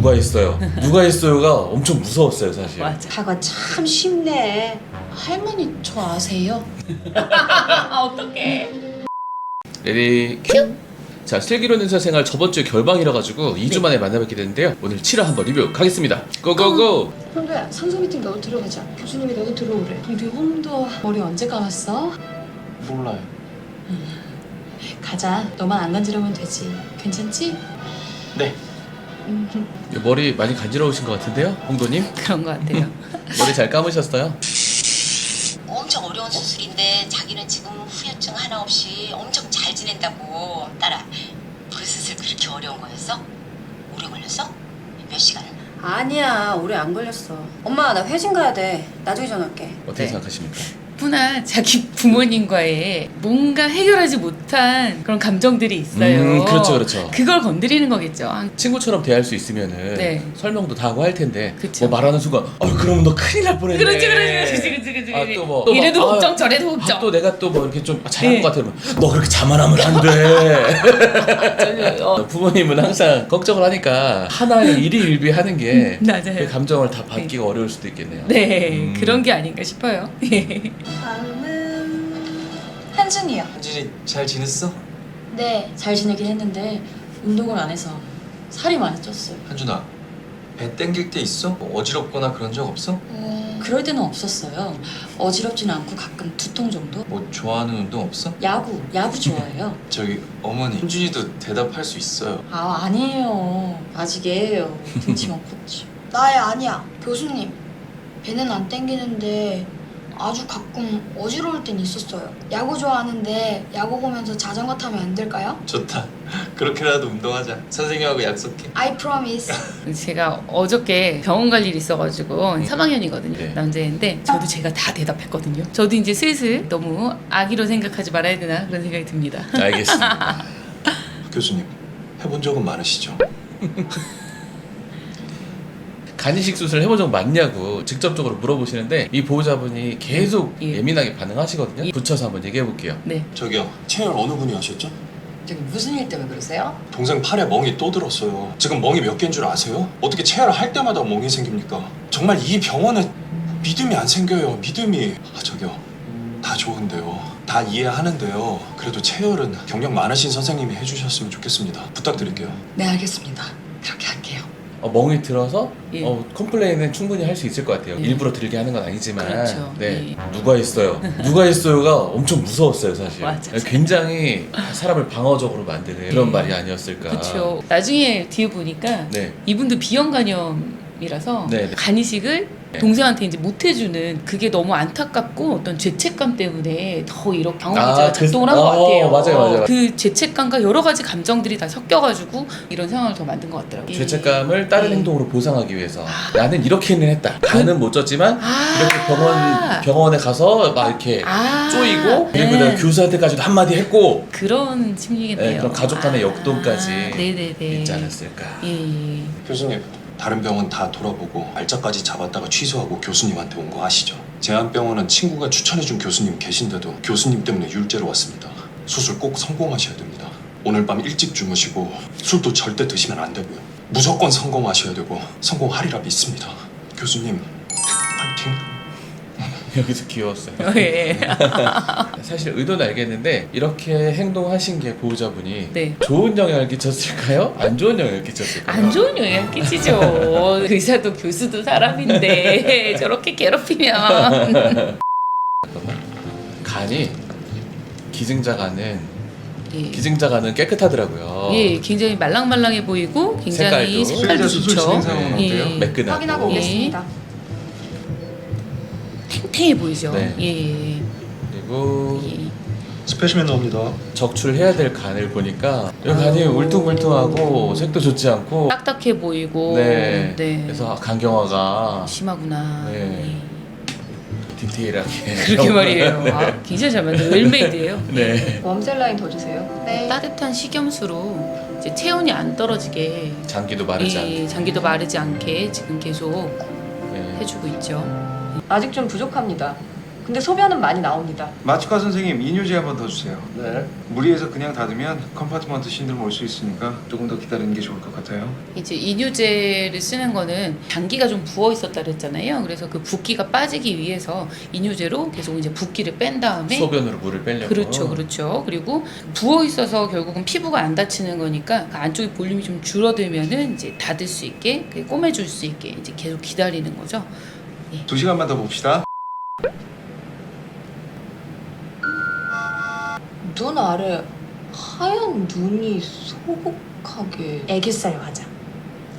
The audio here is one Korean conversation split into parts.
누가 있어요? 누가 있어요가 엄청 무서웠어요 사실. 맞아. 다가 참 쉽네. 할머니 저 아세요? 아 어떡해. 레디 큐. 자 슬기로운 의사 생활 저번 주에 결방이라 가지고 2주 만에 만나뵙게 됐는데요. 오늘 7화 한번 리뷰 가겠습니다. 고고고. 형도야 상소 미팅 너도 들어가자. 교수님이 너도 들어오래. 우리 홈도 머리 언제 감았어? 몰라요. 가자. 너만 안 간지러면 되지. 괜찮지? 네. 머리 많이 간지러우신 것 같은데요, 홍도님? 그런 것 같아요. 머리 잘 감으셨어요? 엄청 어려운 수술인데 자기는 지금 후유증 하나 없이 엄청 잘 지낸다고. 딸아, 불수술 그렇게 어려운 거였어? 오래 걸렸어? 몇 시간? 아니야 오래 안 걸렸어 엄마 나 회진 가야 돼 나중에 전화할게 어떻게 네. 생각하십니까? 누구나 자기 부모님과의 뭔가 해결하지 못한 그런 감정들이 있어요. 음, 그렇죠, 그렇죠. 그걸 건드리는 거겠죠. 아, 친구처럼 대할 수 있으면은 네. 설명도 다 하고 할 텐데 그쵸. 뭐 말하는 순간 어 그러면 너 큰일 날 뻔했네. 그렇지, 그렇지, 그렇지, 그렇지, 그렇지. 아, 또 뭐, 이래도 또 막, 걱정, 아, 저래도 아, 걱정. 또 내가 또 뭐 이렇게 좀 잘한 네. 것 같으면 너 그렇게 자만하면 안 돼. 어, 부모님은 항상 걱정을 하니까 하나의 일이 일비하는 게 음, 맞아요. 그 감정을 다 받기가 어려울 수도 있겠네요. 네, 음. 그런 게 아닌가 싶어요. 다음은 한준이요. 한진이 잘 지냈어? 네, 잘 지내긴 했는데 운동을 안 해서 살이 많이 쪘어요. 한준아, 배 땡길 때 있어? 뭐 어지럽거나 그런 적 없어? 그럴 때는 없었어요. 어지럽진 않고 가끔 두통 정도? 뭐 좋아하는 운동 없어? 야구, 야구 좋아해요. 저기 어머니 한준이도 대답할 수 있어요. 아 아니에요. 아직 애예요. 등치만 컸지. 나의 아니야. 교수님, 배는 안 땡기는데 아주 가끔 어지러울 땐 있었어요. 야구 좋아하는데 야구 보면서 자전거 타면 안 될까요? 좋다. 그렇게라도 운동하자. 선생님하고 약속해. I promise. 제가 어저께 병원 갈 일이 있어가지고 3학년이거든요. 네. 남자애인데 저도 제가 다 대답했거든요. 저도 이제 슬슬 너무 아기로 생각하지 말아야 되나 그런 생각이 듭니다. 알겠습니다. 교수님, 해본 적은 많으시죠? 간이식 수술 해본 적 많냐고 직접적으로 물어보시는데 이 보호자분이 계속 예. 예민하게 반응하시거든요. 예. 붙여서 한번 얘기해 볼게요. 네. 저기요, 채열 어느 분이 하셨죠? 저기 무슨 일 때문에 그러세요? 동생 팔에 멍이 또 들었어요. 지금 멍이 몇 개인 줄 아세요? 어떻게 체열을 할 때마다 멍이 생깁니까? 정말 이 병원에 믿음이 안 생겨요. 믿음이. 아 저기요. 다 좋은데요. 다 이해하는데요. 그래도 체열은 경력 많으신 선생님이 해주셨으면 좋겠습니다. 부탁드릴게요. 네 알겠습니다. 어, 멍이 들어서 예. 어, 컴플레인은 충분히 할 수 있을 것 같아요. 예. 일부러 들게 하는 건 아니지만 그렇죠. 네 예. 누가 있어요? 누가 있어요가 엄청 무서웠어요 사실. 맞아. 굉장히 사람을 방어적으로 만드는 그런 예. 말이 아니었을까. 그렇죠. 나중에 뒤에 보니까 네. 이분도 비형 간염이라서 네, 네. 간이식을 네. 동생한테 이제 못 해주는 그게 너무 안타깝고 어떤 죄책감 때문에 더 이렇게 방어기제가 아, 그- 작동을 한 것 어, 같아요. 맞아요, 맞아요. 그 죄책감과 여러 가지 감정들이 다 섞여가지고 이런 상황을 더 만든 것 같더라고요. 죄책감을 다른 예. 행동으로 보상하기 위해서 나는 이렇게는 했다. 간은 못 졌지만 아. 이렇게 병원 병원에 가서 막 이렇게 아. 쪼이고 그리고 네. 내가 교수한테까지도 한마디 했고 그런 심리겠네요. 네, 그런 가족 간의 아. 역동까지 네네네. 있지 않았을까. 예, 예. 교수님. 다른 병원 다 돌아보고 알짜까지 잡았다가 취소하고 교수님한테 온 거 아시죠? 제한병원은 친구가 추천해준 교수님 계신데도 교수님 때문에 율제로 왔습니다. 수술 꼭 성공하셔야 됩니다. 오늘 밤 일찍 주무시고 술도 절대 드시면 안 되고요. 무조건 성공하셔야 되고 성공하리라 믿습니다. 교수님 파이팅. 여기서 귀여웠어요. 예. 사실 의도는 알겠는데 이렇게 행동하신 게 보호자분이 네. 좋은 영향을 끼쳤을까요? 안 좋은 영향을 끼쳤을까요? 안 좋은 영향 끼치죠. 의사도 교수도 사람인데 저렇게 괴롭히면 잠깐만. 간이 기증자 간은 예. 기증자 간은 깨끗하더라고요. 예, 굉장히 말랑말랑해 보이고 굉장히 색깔도. 색깔도 수술 좋죠. 진행 상황은 어때요? 예. 매끈하고 확인하고 예. 오겠습니다 탱탱해 보이죠. 네. 예. 그리고 예. 스페시맨 나옵니다. 적출해야 될 간을 보니까 이 간이 울퉁불퉁하고 색도 좋지 않고 딱딱해 보이고 네. 네. 그래서 간경화가 심하구나. 네. 예. 디테일하게 그렇게 말이에요. 아, 굉장히 잘 만든 웰메이드예요. 네 웜셀 라인 더 주세요 네. 따뜻한 식염수로 이제 체온이 안 떨어지게 장기도 마르지 예, 않게 장기도 마르지 않게 지금 계속 네. 해주고 있죠. 아직 좀 부족합니다 근데 소변은 많이 나옵니다. 마취과 선생님 이뇨제 한 번 더 주세요. 네. 무리해서 그냥 닫으면 컴파트먼트 신드롬 올 수 있으니까 조금 더 기다리는 게 좋을 것 같아요. 이제 이뇨제를 쓰는 거는 장기가 좀 부어 있었다 그랬잖아요. 그래서 그 붓기가 빠지기 위해서 이뇨제로 계속 이제 붓기를 뺀 다음에 소변으로 물을 빼려고. 그렇죠, 그렇죠. 그리고 부어 있어서 결국은 피부가 안 닫히는 거니까 그 안쪽에 볼륨이 좀 줄어들면은 이제 닫을 수 있게 그 꼬매줄 수 있게 이제 계속 기다리는 거죠. 두 시간만 더 봅시다. 눈 아래 하얀 눈이 소복하게 애기살 화장.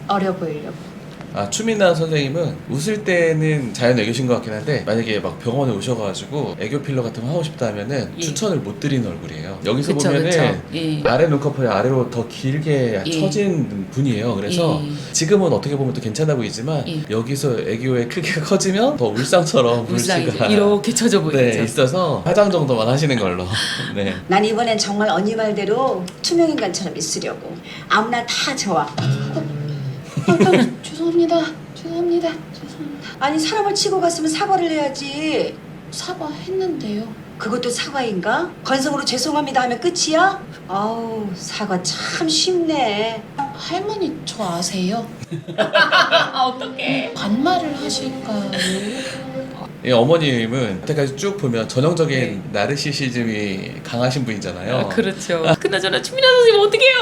어려 보이려고. 아 추미나 선생님은 웃을 때는 자연 애교신 것 같긴 한데 만약에 막 병원에 오셔가지고 애교 필러 같은 거 하고 싶다 하면은 예. 추천을 못 드리는 얼굴이에요. 여기서 그쵸, 보면은 그쵸. 예. 아래 눈꺼풀이 아래로 더 길게 예. 처진 분이에요. 그래서 예. 지금은 어떻게 보면 또 괜찮아 보이지만 예. 여기서 애교의 크기가 커지면 더 울상처럼 울상 물기가 이제 이렇게 쳐져 보이죠. 네 있어서 화장 정도만 하시는 걸로. 네. 난 이번엔 정말 언니 말대로 투명인간처럼 있으려고. 아무나 다 좋아. 죄송합니다. 죄송합니다. 죄송합니다. 아니 사람을 치고 갔으면 사과를 해야지. 사과했는데요. 그것도 사과인가? 건성으로 죄송합니다 하면 끝이야? 아우 사과 참 쉽네. 할머니 저 아세요? 아 어떡해. 반말을 하실까요? 이 어머님은 여태까지 쭉 보면 전형적인 나르시시즘이 강하신 분이잖아요. 아, 그렇죠. 그나저나 추미나 선생님 어떡해요?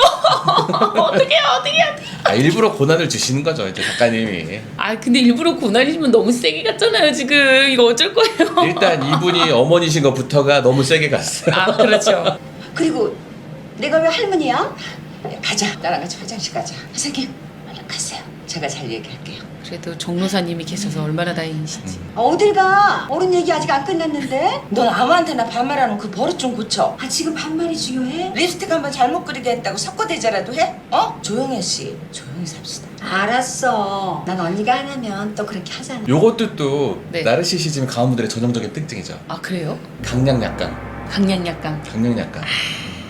어떡해요? 어떡해요? 아, 일부러 고난을 주시는 거죠, 이제 작가님이. 아 근데 일부러 고난이시면 너무 세게 갔잖아요 지금 이거 어쩔 거예요? 일단 이분이 어머니신 것부터가 너무 세게 갔어요. 아 그렇죠. 그리고 내가 왜 할머니야? 가자 나랑 같이 화장실 가자. 선생님 얼른 가세요. 제가 잘 얘기할게요. 그래도 정로사님이 계셔서 얼마나 다행이신지. 아, 어딜 가? 어른 얘기 아직 안 끝났는데? 넌 아무한테나 반말하는 그 버릇 좀 고쳐. 아 지금 반말이 중요해? 립스틱 한번 잘못 그리게 했다고 석고대자라도 해? 어? 조용해 씨. 조용히 삽시다. 알았어. 난 언니가 안 하면 또 그렇게 하잖아. 요것도 또 네. 나르시시즘이 강한 분들의 전형적인 특징이죠. 아 그래요? 강약약강, 강량약강. 강약약강.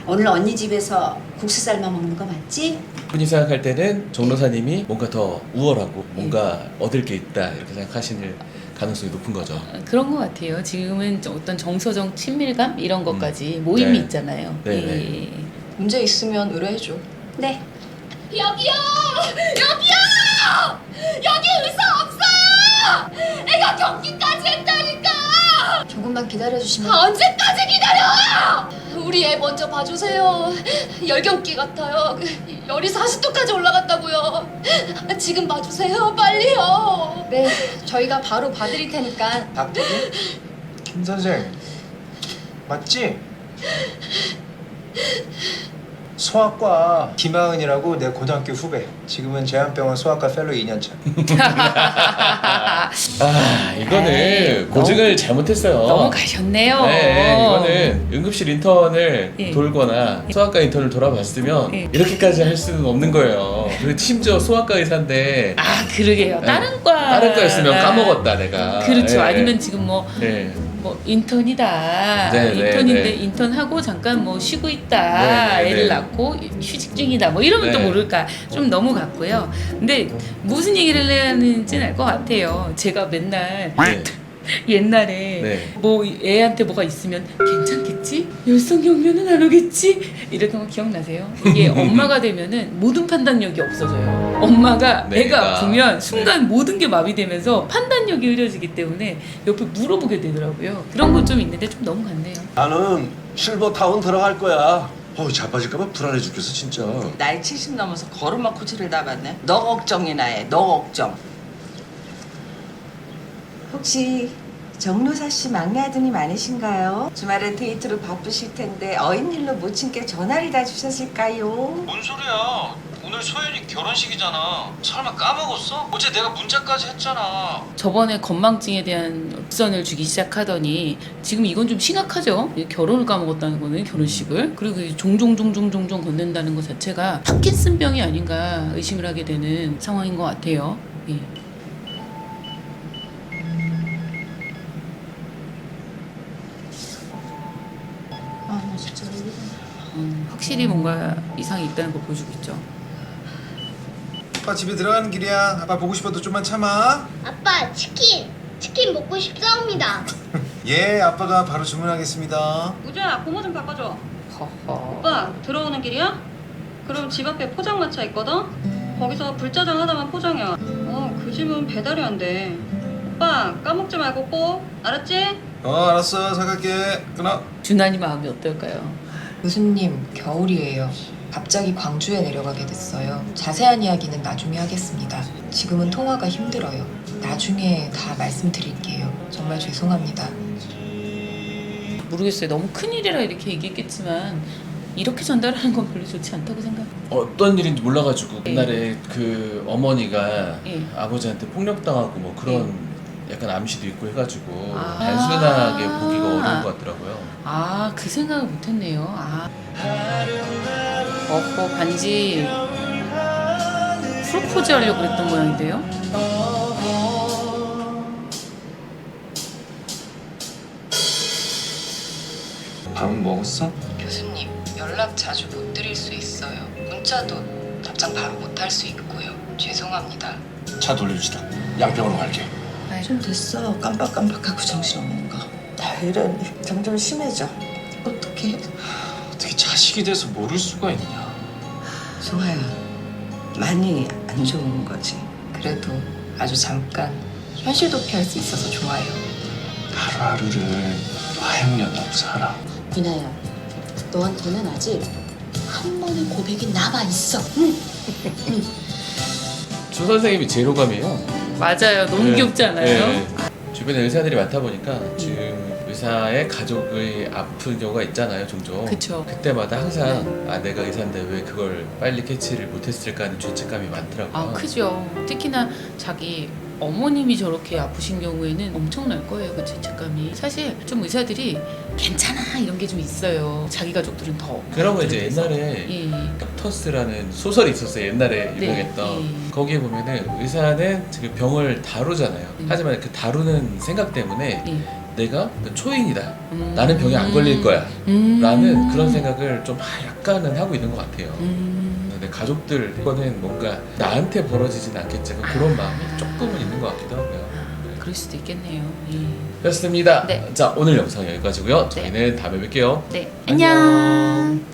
오늘 언니 집에서 국수 삶아 먹는 거 맞지? 분이 생각할 때는 정로사님이 뭔가 더 우월하고 뭔가 얻을 게 있다 이렇게 생각하시는 가능성이 높은 거죠. 아, 그런 것 같아요. 지금은 좀 어떤 정서적 친밀감 이런 것까지 모임이 네. 있잖아요. 네, 예. 네. 문제 있으면 의뢰해줘. 네. 여기요! 여기요! 여기 의사 없어요! 애가 경기까지 했다니까! 조금만 기다려주시면. 언제까지 기다려! 우리 애 먼저 봐주세요. 열경기 같아요. 열이 40도까지 올라갔다고요. 지금 봐주세요. 빨리요. 네, 저희가 바로 봐드릴 테니까. 박대리? 김 선생 맞지? 소아과 김하은이라고 내 고등학교 후배 지금은 제한병원 소아과 펠로 2년차 아 이거는 에이, 고증을 잘못했어요. 너무 가셨네요. 네, 이거는 응급실 인턴을 예. 돌거나 소아과 인턴을 돌아봤으면 예. 이렇게까지 할 수는 없는 거예요. 그리고 심지어 소아과 의사인데 아 그러게요. 네. 다른 과 다른 과였으면 까먹었다 내가. 그렇죠. 예. 아니면 지금 뭐 네. 뭐 인턴이다. 네, 네, 인턴인데 네. 인턴하고 잠깐 뭐 쉬고 있다. 네, 네, 애를 네. 낳고 휴직 중이다. 뭐 이러면 또 네. 모를까. 좀 같고요. 근데 무슨 얘기를 해야 하는지는 알 것 같아요. 제가 맨날 네. 옛날에 네. 뭐 애한테 뭐가 있으면 괜찮겠지? 열성경련은 안 오겠지? 이랬던 거 기억나세요? 이게 엄마가 되면은 모든 판단력이 없어져요. 엄마가 내가. 애가 아프면 순간 모든 게 마비되면서 판단력이 흐려지기 때문에 옆에 물어보게 되더라고요. 그런 건좀 있는데 좀 너무 같네요. 나는 실버타운 들어갈 거야. 어우 자빠질까봐 불안해 죽겠어 진짜. 나이 70 넘어서 걸음만 코치를 나갔네. 너 걱정이나 해. 너 걱정. 혹시 정로사 씨 막내 아드님 아니신가요? 주말에 데이트로 바쁘실 텐데 어인일로 모친께 전화를 다 주셨을까요? 뭔 소리야 오늘 소연이 결혼식이잖아 설마 까먹었어? 어제 내가 문자까지 했잖아 저번에 건망증에 대한 옵선을 주기 시작하더니 지금 이건 좀 심각하죠. 이 결혼을 까먹었다는 거는 결혼식을 그리고 이 종종 종종 종종 건넨다는 것 자체가 파킨슨병이 아닌가 의심을 하게 되는 상황인 것 같아요. 예. 확실히 뭔가 이상이 있다는 걸 보여주고 있죠. 아빠 집에 들어가는 길이야 아빠 보고 싶어도 좀만 참아 아빠, 치킨! 치킨 먹고 싶사옵니다. 예, 아빠가 바로 주문하겠습니다. 우주야 고모 좀 바꿔줘. 허허. 오빠 들어오는 길이야? 그럼 집 앞에 포장마차 있거든? 거기서 불짜장 하나만 포장해. 어 그 집은 배달이 안 돼. 오빠 까먹지 말고 꼭 알았지? 어, 알았어. 사갈게. 끊어. 준환이 마음이 어떨까요? 교수님, 겨울이에요. 갑자기 광주에 내려가게 됐어요. 자세한 이야기는 나중에 하겠습니다. 지금은 통화가 힘들어요. 나중에 다 말씀드릴게요. 정말 죄송합니다. 모르겠어요. 너무 큰일이라 이렇게 얘기했겠지만 이렇게 전달하는 건 별로 좋지 않다고 생각해요. 어떤 일인지 몰라가지고 예. 옛날에 그 어머니가 예. 아버지한테 폭력당하고 뭐 그런 약간 암시도 있고 해가지고 아. 단순하게 보기가 어려운 것 같더라고요. 아, 그 생각을 못했네요. 아. 어허, 반지 프로포즈 하려고 그랬던 모양인데요? 밥은 먹었어? 교수님, 연락 자주 못 드릴 수 있어요. 문자도 답장 바로 못 할 수 있고요. 죄송합니다. 차 돌려주다. 양평으로 갈게. 좀 됐어. 깜빡깜빡하고 정신 없는 거. 나 이런 점점 심해져. 어떡해. 어떻게 자식이 돼서 모를 수가 있냐. 소아야, 많이 안 좋은 거지. 그래도 아주 잠깐 현실 도피할 수 있어서 좋아요. 하루하루를 화양연 하고 살아. 미나야, 너한테는 아직 한 번의 고백이 남아 있어. 응. 조 선생님이 제로감이에요. 맞아요. 너무 네. 귀엽지 않아요? 네. 주변에 의사들이 많다 보니까 지금 의사의 가족이 아픈 경우가 있잖아요, 종종. 그쵸. 그때마다 항상 아 내가 의사인데 왜 그걸 빨리 캐치를 못했을까 하는 죄책감이 많더라고요. 아, 크죠. 특히나 자기 어머님이 저렇게 아프신 경우에는 엄청날 거예요, 그 죄책감이. 사실 좀 의사들이 괜찮아 이런 게 좀 있어요. 자기 가족들은 더. 그런 거 이제 그래서. 옛날에 예. 닥터스라는 소설이 있었어요. 옛날에 네, 유명했던. 예. 거기에 보면은 의사는 지금 병을 다루잖아요. 음. 하지만 그 다루는 생각 때문에 예. 내가 초인이다. 음. 나는 병에 안 걸릴 거야. 음. 라는 그런 생각을 좀 약간은 하고 있는 것 같아요. 음. 근데 가족들 거는 뭔가 나한테 벌어지진 않겠지만 그런 마음이 조금은 있는 것 같기도 하고요. 그럴 수도 있겠네요. 예. 그렇습니다. 네. 자 오늘 영상 여기까지고요. 저희는 다음에 뵐게요. 네. 안녕.